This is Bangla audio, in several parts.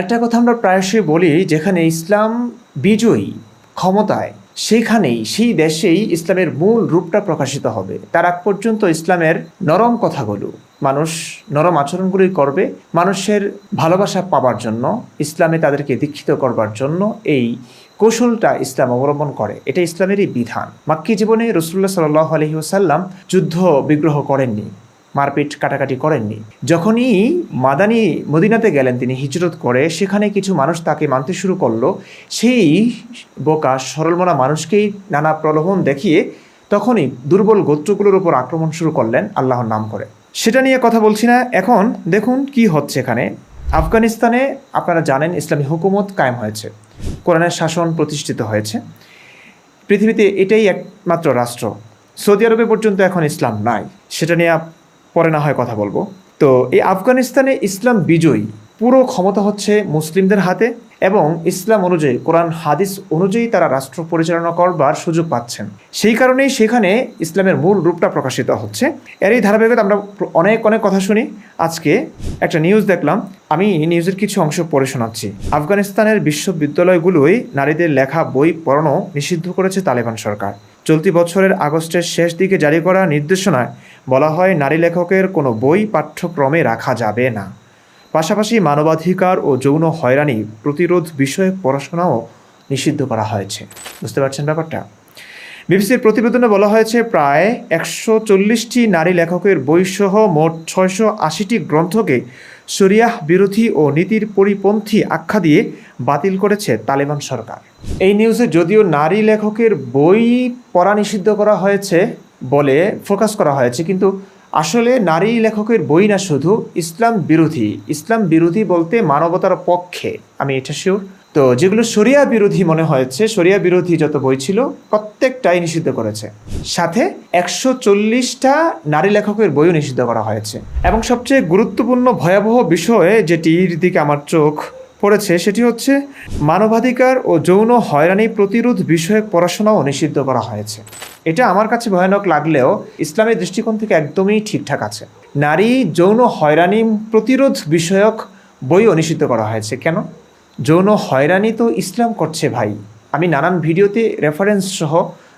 একটা কথা আমরা প্রায়শই বলি যেখানে ইসলাম বিজয়ী, ক্ষমতায় সেইখানেই সেই দেশেই ইসলামের মূল রূপটা প্রকাশিত হবে। তার আগ পর্যন্ত ইসলামের নরম কথাগুলো, মানুষ নরম আচরণগুলোই করবে, মানুষের ভালোবাসা পাবার জন্য, ইসলামে তাদেরকে দীক্ষিত করবার জন্য এই কৌশলটা ইসলাম অবলম্বন করে। এটা ইসলামেরই বিধান। মাক্কি জীবনে রসুল্লাহ সাল আলহি ওসাল্লাম যুদ্ধ বিগ্রহ করেননি। মারপিট কাটাকাটি করেননি। যখনই মাদানি মদিনাতে গেলেন, তিনি হিজরত করে, সেখানে কিছু মানুষ তাকে মানতে শুরু করল। সেই বোকা, সরলমনা মানুষকেই নানা প্রলোভন দেখিয়ে তখনই দুর্বল গোত্রগুলোর উপর আক্রমণ শুরু করলেন আল্লাহর নাম করে। সেটা নিয়ে কথা বলছি না। এখন দেখুন কি হচ্ছে এখানে। আফগানিস্তানে আপনারা জানেন ইসলামী হুকুমত কায়েম হয়েছে। কোরআনের শাসন প্রতিষ্ঠিত হয়েছে। পৃথিবীতে এটাই একমাত্র রাষ্ট্র। সৌদি আরবে পর্যন্ত এখন ইসলাম নাই। সেটা নিয়ে পরে না হয় কথা বলব। তো এই আফগানিস্তানে ইসলাম বিজয়ী, পুরো ক্ষমতা হচ্ছে মুসলিমদের হাতে এবং ইসলাম অনুযায়ী, কোরআন, হাদিস অনুযায়ী তারা রাষ্ট্র পরিচালনা করবার সুযোগ পাচ্ছেন। সেই কারণেই সেখানে ইসলামের মূল রূপটা প্রকাশিত হচ্ছে। এর এই ধারাবাহিকতা আমরা অনেক অনেক কথা শুনি। আজকে একটা নিউজ দেখলাম। আমি নিউজের কিছু অংশ পড়ে শোনাচ্ছি। আফগানিস্তানের বিশ্ববিদ্যালয়গুলোই নারীদের লেখা বই পড়ানো নিষিদ্ধ করেছে তালেবান সরকার। চলতি বছরের আগস্টের শেষ দিকে জারি করা নির্দেশনায় বলা হয়, নারী লেখকের কোনো বই পাঠ্যক্রমে রাখা যাবে না। পাশাপাশি মানবাধিকার ও যৌন হয়রানি প্রতিরোধ বিষয়ক পড়াশোনাও নিষিদ্ধ করা হয়েছে। বুঝতে পারছেন ব্যাপারটা? বিবিসির প্রতিবেদনে বলা হয়েছে, প্রায় একশো চল্লিশটি নারী লেখকের বইসহ মোট ছয়শো আশিটি গ্রন্থকে শরিয়াহ বিরোধী ও নীতির পরিপন্থী আখ্যা দিয়ে বাতিল করেছে তালেবান সরকার। এই নিউজে যদিও নারী লেখকের বই পড়া নিষিদ্ধ করা হয়েছে বলে ফোকাস করা হয়েছে, কিন্তু আসলে নারী লেখকের বই না শুধু ইসলাম বিরোধী। ইসলাম বিরোধী বলতে মানবতার পক্ষে। আমি এটা শিওর তো যেগুলো শরিয়া বিরোধী মনে হয়েছে, শরিয়া বিরোধী যত বই ছিল প্রত্যেকটাই নিষিদ্ধ করেছে। সাথে একশো চল্লিশটা নারী লেখকের বইও নিষিদ্ধ করা হয়েছে। এবং সবচেয়ে গুরুত্বপূর্ণ ভয়াবহ বিষয়ে যেটির দিকে আমার চোখ পড়েছে, সেটি হচ্ছে মানবাধিকার ও যৌন হয়রানি প্রতিরোধ বিষয়ক পড়াশোনাও নিষিদ্ধ করা হয়েছে। এটা আমার কাছে ভয়ানক লাগলেও ইসলামের দৃষ্টিকোণ থেকে একদমই ঠিকঠাক আছে। নারী যৌন হয়রানি প্রতিরোধ বিষয়ক বইও নিষিদ্ধ করা হয়েছে। কেন? যৌন হয়রানি তো ইসলাম করছে ভাই। আমি নানান ভিডিওতে রেফারেন্স সহ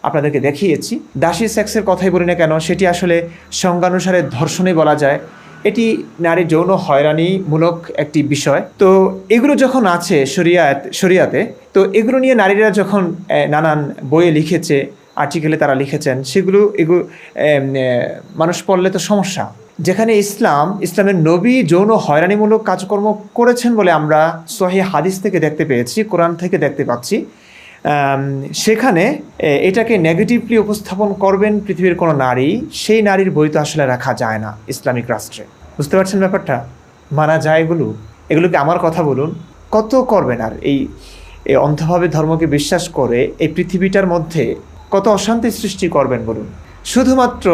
আপনাদেরকে দেখিয়েছি। দাসী সেক্সের কথাই বলি না কেন, সেটি আসলে সংজ্ঞানুসারে ধর্ষণে বলা যায়। এটি নারী যৌন হয়রানিমূলক একটি বিষয়। তো এগুলো যখন আছে শরিয়াত, শরিয়াতে, তো এগুলো নিয়ে নারীরা যখন নানান বইয়ে লিখেছে আর্টিকেলে তারা লিখেছেন, সেগুলো এগুলো মানুষ পড়লে তো সমস্যা। যেখানে ইসলাম, ইসলামের নবী যৌন হয়রানিমূলক কাজকর্ম করেছেন বলে আমরা সহি হাদিস থেকে দেখতে পেয়েছি, কোরআন থেকে দেখতে পাচ্ছি। সেখানে এটাকে নেগেটিভলি উপস্থাপন করবেন পৃথিবীর কোনো নারী, সেই নারীর বই তো আসলে রাখা যায় না ইসলামিক রাষ্ট্রে। বুঝতে পারছেন ব্যাপারটা? মানা যায় এগুলো? এগুলোকে আমার কথা বলুন। কত করবেন আর এই অন্ধভাবে ধর্মকে বিশ্বাস করে এই পৃথিবীটার মধ্যে কত অশান্তি সৃষ্টি করবেন বলুন। শুধুমাত্র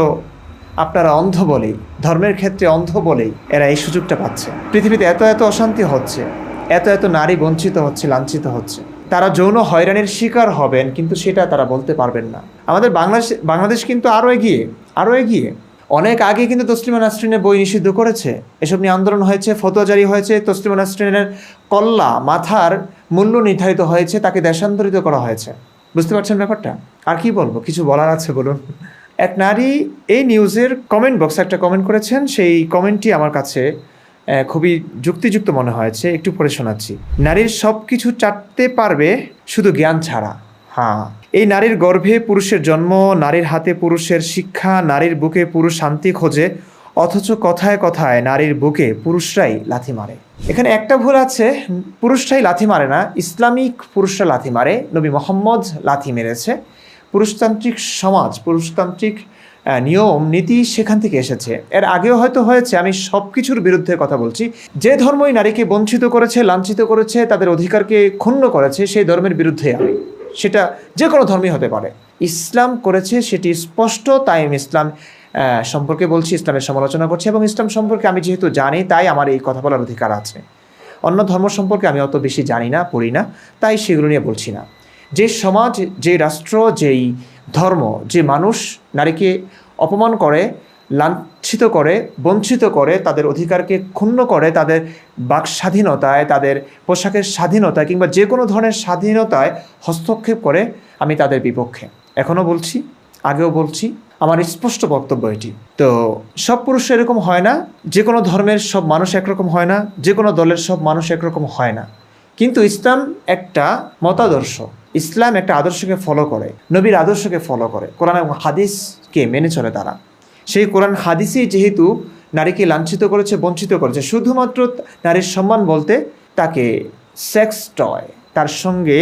আপনারা অন্ধ বলেই, ধর্মের ক্ষেত্রে অন্ধ বলেই এরা এই সুযোগটা পাচ্ছে। পৃথিবীতে এত এত অশান্তি হচ্ছে, এত এত নারী বঞ্চিত হচ্ছে, লাঞ্ছিত হচ্ছে। তারা যৌন হয়রানির শিকার হবেন, কিন্তু সেটা তারা বলতে পারবেন না। আমাদের বাংলাদেশ বাংলাদেশ কিন্তু আরও এগিয়ে আরও এগিয়ে। অনেক আগে কিন্তু তসলিমা নাসরিনের বই নিষিদ্ধ করেছে। এসব নিয়ে আন্দোলন হয়েছে, ফতোয়া জারি হয়েছে, তসলিমা নাসরিনের কল্লা, মাথার মূল্য নির্ধারিত হয়েছে, তাকে দেশান্তরিত করা হয়েছে। বুঝতে পারছেন ব্যাপারটা? আর কি বলব? কিছু বলার আছে, বলুন। এক নারী এই নিউজের কমেন্ট বক্সে একটা কমেন্ট করেছেন। সেই কমেন্টটি আমার কাছে খুবই যুক্তিযুক্ত মনে হয়েছে। একটু পড়ে শোনাচ্ছি। নারীর সব কিছু চাটতে পারবে শুধু জ্ঞান ছাড়া। হ্যাঁ এই নারীর গর্ভে পুরুষের জন্ম, নারীর হাতে পুরুষের শিক্ষা, নারীর বুকে পুরুষ শান্তি খোঁজে, অথচ কথায় কথায় নারীর বুকে পুরুষরাই লাথি মারে। এখানে একটা ভুল আছে, পুরুষরাই লাথি মারে না, ইসলামিক পুরুষরা লাথি মারে। নবী মোহাম্মদ লাথি মেরেছে। পুরুষতান্ত্রিক সমাজ, পুরুষতান্ত্রিক নিয়ম, নীতি সেখান থেকে এসেছে। এর আগেও হয়তো হয়েছে, আমি সব কিছুর বিরুদ্ধে কথা বলছি। যে ধর্মই নারীকে বঞ্চিত করেছে, লাঞ্ছিত করেছে, তাদের অধিকারকে ক্ষুণ্ণ করেছে, সেই ধর্মের বিরুদ্ধে আমি। সেটা যে কোনো ধর্মই হতে পারে। ইসলাম করেছে, সেটি স্পষ্ট, তাই আমি ইসলাম সম্পর্কে বলছি, ইসলামের সমালোচনা করছি এবং ইসলাম সম্পর্কে আমি যেহেতু জানি, তাই আমার এই কথা বলার অধিকার আছে। অন্য ধর্ম সম্পর্কে আমি অত বেশি জানি না, পড়ি না, তাই সেগুলো নিয়ে বলছি না। যে সমাজ, যে রাষ্ট্র, যেই ধর্ম, যে মানুষ নারীকে অপমান করে, লাঞ্ছিত করে, বঞ্চিত করে, তাদের অধিকারকে ক্ষুণ্ণ করে, তাদের বাক স্বাধীনতায় তাদের পোশাকের স্বাধীনতায় কিংবা যে কোনো ধরনের স্বাধীনতায় হস্তক্ষেপ করে আমি তাদের বিপক্ষে। এখনও বলছি, আগেও বলছি, আমার স্পষ্ট বক্তব্য এটি। তো সব পুরুষ এরকম হয় না, যে কোনো ধর্মের সব মানুষ একরকম হয় না, যে কোনো দলের সব মানুষ একরকম হয় না। কিন্তু ইসলাম একটা মতাদর্শ। ইসলাম একটা আদর্শকে ফলো করে, নবীর আদর্শকে ফলো করে। কোরআন এবং হাদিসকে মেনে চলে তারা। সেই কোরআন হাদিসই যেহেতু নারীকে লাঞ্ছিত করেছে, বঞ্চিত করেছে, শুধুমাত্র নারীর সম্মান বলতে তাকে সেক্স টয় তার সঙ্গে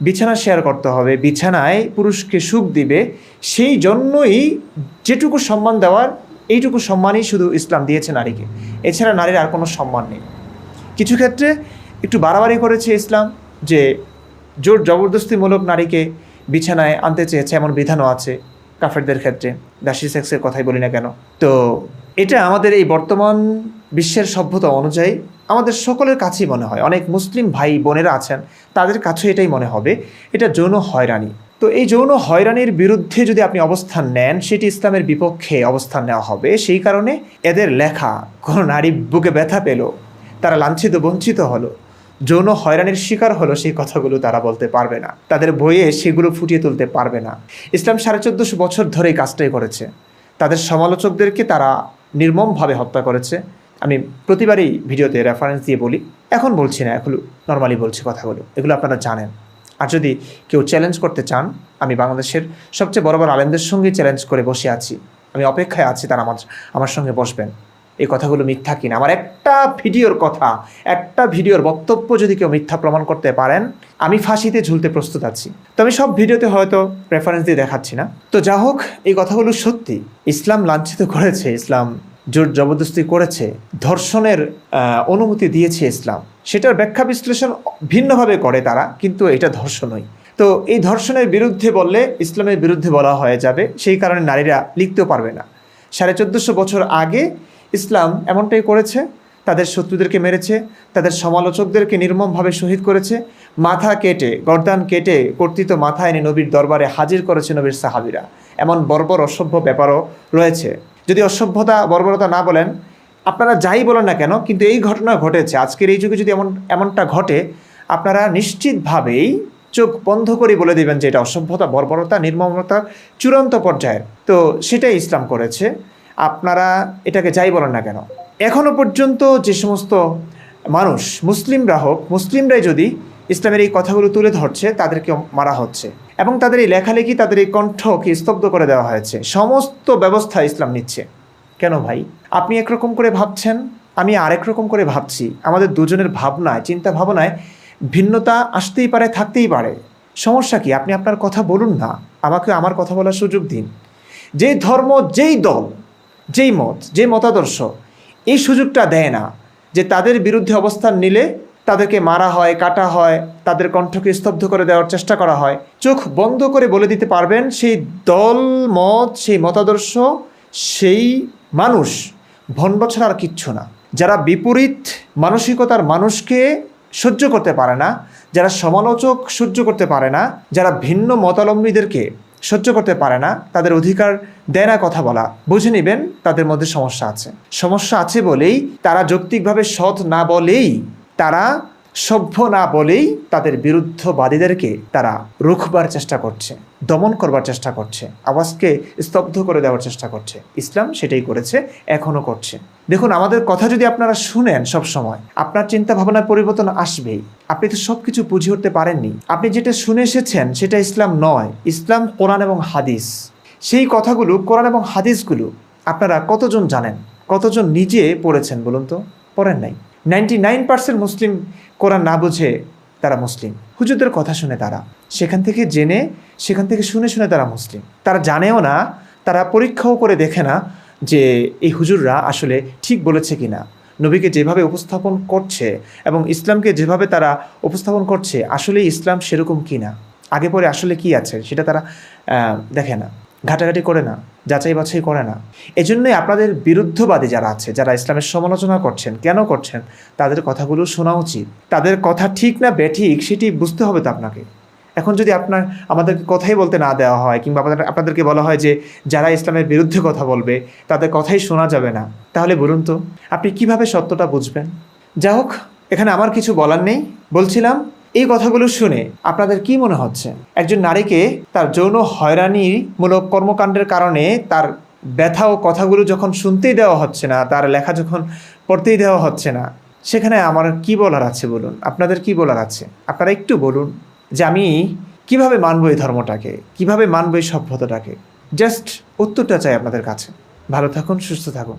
বিছানা শেয়ার করতে হবে, বিছানায় পুরুষকে সুখ দিবে, সেই জন্যই যেটুকু সম্মান দেওয়ার, এইটুকু সম্মানই শুধু ইসলাম দিয়েছে নারীকে। এছাড়া নারীর আর কোনো সম্মান নেই। কিছু ক্ষেত্রে একটু বাড়াবাড়ি করেছে ইসলাম যে জোর জবরদস্তিমূলক নারীকে বিছানায় আনতে চেয়েছে এমন বিধানও আছে কাফেরদের ক্ষেত্রে। দাসী সেক্সের কথাই বলি না কেন। তো এটা আমাদের এই বর্তমান বিশ্বের সভ্যতা অনুযায়ী আমাদের সকলের কাছেই মনে হয়। অনেক মুসলিম ভাই বোনেরা আছেন, তাদের কাছে এটাই মনে হবে। এটা যৌন হয়রানি। তো এই যৌন হয়রানির বিরুদ্ধে যদি আপনি অবস্থান নেন, সেটি ইসলামের বিপক্ষে অবস্থান নেওয়া হবে। সেই কারণে এদের লেখা, কোনো নারী বুকে ব্যথা পেল, তারা লাঞ্ছিত, বঞ্চিত হলো। যৌন হয়রানির শিকার হলো সেই কথাগুলো তারা বলতে পারবে না। তাদের বইয়ে সেগুলো ফুটিয়ে তুলতে পারবে না। ইসলাম সাড়ে চোদ্দোশো বছর ধরে এই কাজটাই করেছে। তাদের সমালোচকদেরকে তারা নির্মমভাবে হত্যা করেছে। আমি প্রতিবারই ভিডিওতে রেফারেন্স দিয়ে বলি, এখন বলছি না, এখন নর্মালি বলছি কথাগুলো। এগুলো আপনারা জানেন। আর যদি কেউ চ্যালেঞ্জ করতে চান, আমি বাংলাদেশের সবচেয়ে বড় বড় আলেমদের সঙ্গে চ্যালেঞ্জ করে বসে আছি। আমি অপেক্ষায় আছি, তারা আমার আমার সঙ্গে বসবেন। এই কথাগুলো মিথ্যা কিনা? আমার একটা ভিডিওর কথা, একটা ভিডিওর বক্তব্য যদি কেউ মিথ্যা প্রমাণ করতে পারেন, আমি ফাঁসিতে ঝুলতে প্রস্তুত আছি। তো আমি সব ভিডিওতে হয়তো রেফারেন্স দিয়ে দেখাচ্ছি না। তো যা হোক, এই কথাগুলো সত্যি। ইসলাম লাঞ্ছিত করেছে, ইসলাম জোর জবরদস্তি করেছে, ধর্ষণের অনুমতি দিয়েছে ইসলাম। সেটার ব্যাখ্যা বিশ্লেষণ ভিন্নভাবে করে তারা, কিন্তু এটা ধর্ষণই। তো এই ধর্ষণের বিরুদ্ধে বললে ইসলামের বিরুদ্ধে বলা হয়ে যাবে, সেই কারণে নারীরা লিখতেও পারবে না। সাড়ে চোদ্দোশো বছর আগে ইসলাম এমনটাই করেছে, তাদের শত্রুদেরকে মেরেছে, তাদের সমালোচকদেরকে নির্মমভাবে শহীদ করেছে, মাথা কেটে, গর্দান কেটে কর্তৃত মাথা এনে নবীর দরবারে হাজির করেছে নবীর সাহাবিরা। এমন বর্বর অসভ্য ব্যাপারও রয়েছে। যদি অসভ্যতা, বর্বরতা না বলেন, আপনারা যাই বলেন না কেন, কিন্তু এই ঘটনা ঘটেছে। আজকের এই যুগে যদি এমন, এমনটা ঘটে, আপনারা নিশ্চিতভাবেই চোখ বন্ধ করে বলে দেবেন যে এটা অসভ্যতা, বর্বরতা, নির্মমতা চূড়ান্ত পর্যায়ের। তো সেটাই ইসলাম করেছে। আপনারা এটাকে যাই বলেন না কেন? এখনও পর্যন্ত যে সমস্ত মানুষ, মুসলিমরা হোক, মুসলিমরাই যদি ইসলামের এই কথাগুলো তুলে ধরছে, তাদেরকে মারা হচ্ছে এবং তাদের এই লেখালেখি, তাদের এই কণ্ঠকে স্তব্ধ করে দেওয়া হয়েছে। সমস্ত ব্যবস্থা ইসলাম নিচ্ছে। কেন ভাই? আপনি একরকম করে ভাবছেন, আমি আরেক রকম করে ভাবছি। আমাদের দুজনের ভাবনায়, চিন্তা ভাবনায় ভিন্নতা আসতেই পারে, থাকতেই পারে। সমস্যা কি? আপনি আপনার কথা বলুন না। আমাকে আমার কথা বলার সুযোগ দিন। যেই ধর্ম, যেই দল যেই মত যে মতাদর্শ, এই সুযোগটা দেয় না যে তাদের বিরুদ্ধে অবস্থান নিলে তাদেরকে মারা হয়, কাটা হয়, তাদের কণ্ঠকে স্তব্ধ করে দেওয়ার চেষ্টা করা হয়। চোখ বন্ধ করে বলে দিতে পারবেন, সেই দল, মত, সেই মতাদর্শ, সেই মানুষ ভণ্ড ছাড়া আর কিচ্ছু না। যারা বিপরীত মানসিকতার মানুষকে সহ্য করতে পারে না, যারা সমালোচক সহ্য করতে পারে না, যারা ভিন্ন মতাবলম্বীদেরকে সহ্য করতে পারে না, তাদের অধিকার দেয় না কথা বলা। বুঝে নেবেন, তাদের মধ্যে সমস্যা আছে। সমস্যা আছে বলেই, তারা যৌক্তিকভাবে সৎ না বলেই, তারা সভ্য না বলেই তাদের বিরুদ্ধবাদীদেরকে তারা রুখবার চেষ্টা করছে, দমন করবার চেষ্টা করছে, আওয়াজকে স্তব্ধ করে দেওয়ার চেষ্টা করছে। ইসলাম সেটাই করেছে, এখনও করছে। দেখুন, আমাদের কথা যদি আপনারা শুনেন সব সময়, আপনার চিন্তা ভাবনার পরিবর্তন আসবেই। আপনি তো সব কিছু বুঝে উঠতে পারেননি। আপনি যেটা শুনে এসেছেন সেটা ইসলাম নয়, ইসলাম, কোরআন এবং হাদিস। সেই কথাগুলো, কোরআন এবং হাদিসগুলো আপনারা কতজন জানেন? কতজন নিজে পড়েছেন বলুন তো? পড়েন নাই। নাইনটি নাইন পার্সেন্ট মুসলিম কোরআন না বুঝে তারা মুসলিম। হুজুরদের কথা শুনে তারা। সেখান থেকে জেনে, সেখান থেকে শুনে শুনে তারা মুসলিম। তারা জানেও না, তারা পরীক্ষাও করে দেখে না যে এই হুজুররা আসলে ঠিক বলেছে কিনা, নবীকে যেভাবে উপস্থাপন করছে এবং ইসলামকে যেভাবে তারা উপস্থাপন করছে, আসলে ইসলাম সেরকম কি না আগে পরে আসলে কি আছে সেটা তারা দেখে না, ঘাটাঘাটি করে না, যাচাই বাছাই করে না। এজন্যই আপনাদের বিরুদ্ধবাদী যারা আছে, যারা ইসলামের সমালোচনা করছেন, কেন করছেন, তাদের কথাগুলো শোনা উচিত। তাদের কথা ঠিক না, বেঠিক, সেটি বুঝতে হবে তো আপনাকে। এখন যদি আপনার, আমাদেরকে কথাই বলতে না দেওয়া হয়, কিংবা আপনাদের- আপনাদেরকে বলা হয় যে যারা ইসলামের বিরুদ্ধে কথা বলবে, তাদের কথাই শোনা যাবে না, তাহলে বলুন তো, আপনি কীভাবে সত্যটা বুঝবেন? যা হোক, এখানে আমার কিছু বলার নেই, বলছিলাম, এই কথাগুলো শুনে আপনাদের কি মনে হচ্ছে? একজন নারীকে তার যৌন হয়রানিমূলক কর্মকাণ্ডের কারণে তার ব্যথা ও কথাগুলো যখন শুনতেই দেওয়া হচ্ছে না, তার লেখা যখন পড়তেই দেওয়া হচ্ছে না, সেখানে আমার কি বলার আছে বলুন? আপনাদের কি বলার আছে? আপনারা একটু বলুন। যে আমি কীভাবে মানবো এই ধর্মটাকে, কীভাবে মানবো এই সভ্যতাটাকে? জাস্ট উত্তরটা চাই আপনাদের কাছে। ভালো থাকুন, সুস্থ থাকুন।